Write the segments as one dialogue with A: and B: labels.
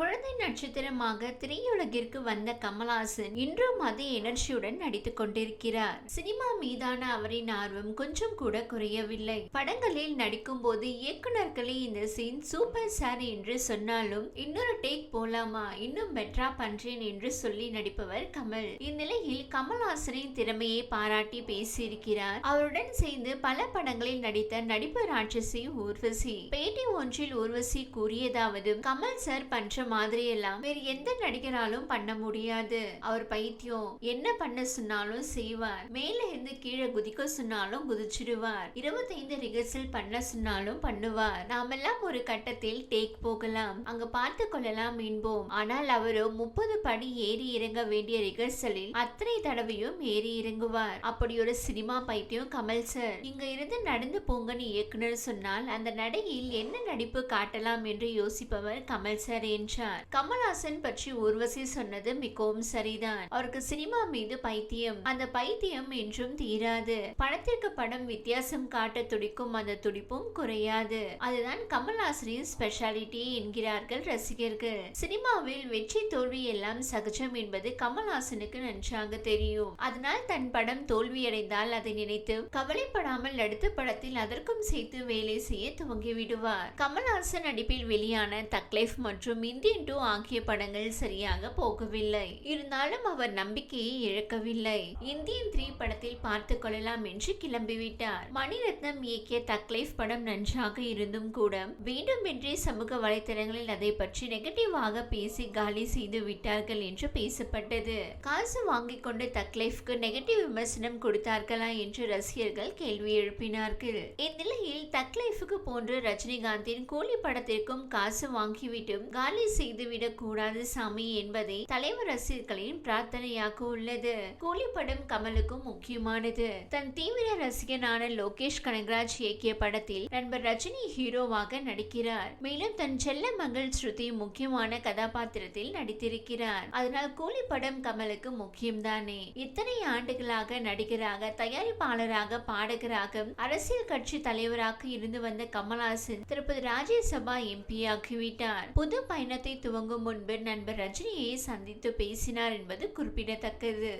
A: குழந்தை நட்சத்திரமாக திரையுலகிற்கு வந்த கமல்ஹாசன் இன்றும் அதே எனர்ஜியுடன் நடித்துக் கொண்டிருக்கிறார். சினிமா மீதான அவரின் ஆர்வம் கொஞ்சம் கூட குறையவில்லை. படங்களில் நடிக்கும் போது இயக்குனர்களே இந்த சீன் சூப்பர் சார் என்று சொன்னாலும் இன்னொரு டேக் போலாமா? இன்னும் பெட்டரா பண்றேன் என்று சொல்லி நடிப்பவர் கமல். இந்நிலையில் கமல்ஹாசனின் திறமையை பாராட்டி பேசியிருக்கிறார். அவருடன் சேர்ந்து பல படங்களில் நடித்த நடிப்பு ராட்சசி ஊர்வசி. பேட்டி ஒன்றில் ஊர்வசி கூறியதாவது கமல் சார் பண்ற மாதிரி எல்லாம் வேறு எந்த நடிகராலும் பண்ண முடியாது. அவர் பைத்தியம். என்ன பண்ண சொன்னாலும் செய்வார். மேல இருந்து கீழே குதிக்க சொன்னாலும் குதிச்சிடுவார். இருபத்தைந்து ரிஹர்சல் பண்ண சொன்னாலும் பண்ணுவார். நாமெல்லாம் ஒரு கட்டத்தில் டேக் போகலாம். அங்க பார்த்து கொள்ளலாம் என்போம். ஆனால் அவரோ முப்பது படி ஏறி இறங்க வேண்டிய ரிஹர்சலில் அத்தனை தடவையும் ஏறி இறங்குவார். அப்படி ஒரு சினிமா பைத்தியம் கமல் சார். இங்க இருந்து நடந்து போங்கன்னு இயக்குனர் சொன்னால் அந்த நடையில் என்ன நடிப்பு காட்டலாம் என்று யோசிப்பவர் கமல் சார் என்றார் கமல்ஹாசன் பற்றி ஊர்வசி சொன்னது மிகவும் சரிதான். அவருக்கு சினிமா மீது பைத்தியம். அந்த பைத்தியம் என்றும் தீராது. படத்திற்கு படம் வித்தியாசம் காட்ட துடிக்கும் அந்த துடிப்பும் குறையாது. அதுதான் கமல்ஹாசனின் ஸ்பெஷாலிட்டி என்கிறார்கள் ரசிகர்கள். சினிமாவில் வெற்றி தோல்வி எல்லாம் சகஜம் என்பது கமல்ஹாசனுக்கு நன்றாக தெரியும். அதனால் தன் படம் தோல்வியடைந்தால் அதை நினைத்து கவலைப்படாமல் அடுத்த படத்தில் அதற்கும் சேர்த்து வேலை செய்ய துவங்கி விடுவார். கமல்ஹாசன் நடிப்பில் வெளியான தக்லைஃப் மற்றும் இந்த டூ ஆகிய படங்கள் சரியாக போகவில்லை. இருந்தாலும் அவர் நம்பிக்கையை இழக்கவில்லை. இந்தியன் த்ரீ படத்தில் பார்த்து கொள்ளலாம் என்று கிளம்பிவிட்டார். மணிரத்னம் இயக்கிய தக்லைஃப் படம் நன்றாக இருந்தும் கூட வேண்டுமென்றே சமூக வலைத்தளங்களில் அதை பற்றி நெகட்டிவாக பேசி காலி செய்து விட்டார்கள் என்று பேசப்பட்டது. காசு வாங்கிக் கொண்டு தக்லைஃப்க்கு நெகட்டிவ் விமர்சனம் கொடுத்தார்களா என்று ரசிகர்கள் கேள்வி எழுப்பினார்கள். இந்நிலையில் தக்லைஃபுக்கு போன்று ரஜினிகாந்தின் கூலி படத்திற்கும் காசு வாங்கிவிட்டும் காலி செய்துவிடக்கூடாது சாமி என்பதை தலைவர் ரசிகர்களின் பிரார்த்தனையாக உள்ளது. கூலி படம் கமலுக்கும் முக்கியமானது. தன் தீவிர ரசிகனான லோகேஷ் கனகராஜ் இயக்கிய படத்தில் நண்பர் ரஜினி ஹீரோவாக நடிக்கிறார். மேலும் தன் செல்ல மகள் ஸ்ருதி முக்கியமான கதாபாத்திரத்தில் நடித்திருக்கிறார். அதனால் கூலி படம் கமலுக்கு முக்கியம்தானே. இத்தனை ஆண்டுகளாக நடிகராக தயாரிப்பாளராக பாடகராக அரசியல் கட்சி தலைவராக இருந்து வந்த கமல்ஹாசன் திருப்பதி ராஜ்யசபா எம்பி ஆகிவிட்டார். புது பயண பயணத்தை துவங்கும் முன்பு நண்பர் ரஜினியை சந்தித்து பேசினார் என்பது குறிப்பிடத்தக்கது.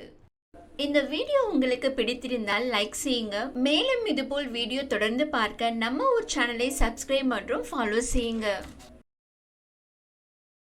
A: இந்த வீடியோ உங்களுக்கு பிடித்திருந்தால் லைக் செய்யுங்க. மேலும் இதுபோல் வீடியோ தொடர்ந்து பார்க்க நம்ம ஒரு சேனலை சப்ஸ்கிரைப் மற்றும் ஃபாலோ செய்யுங்க.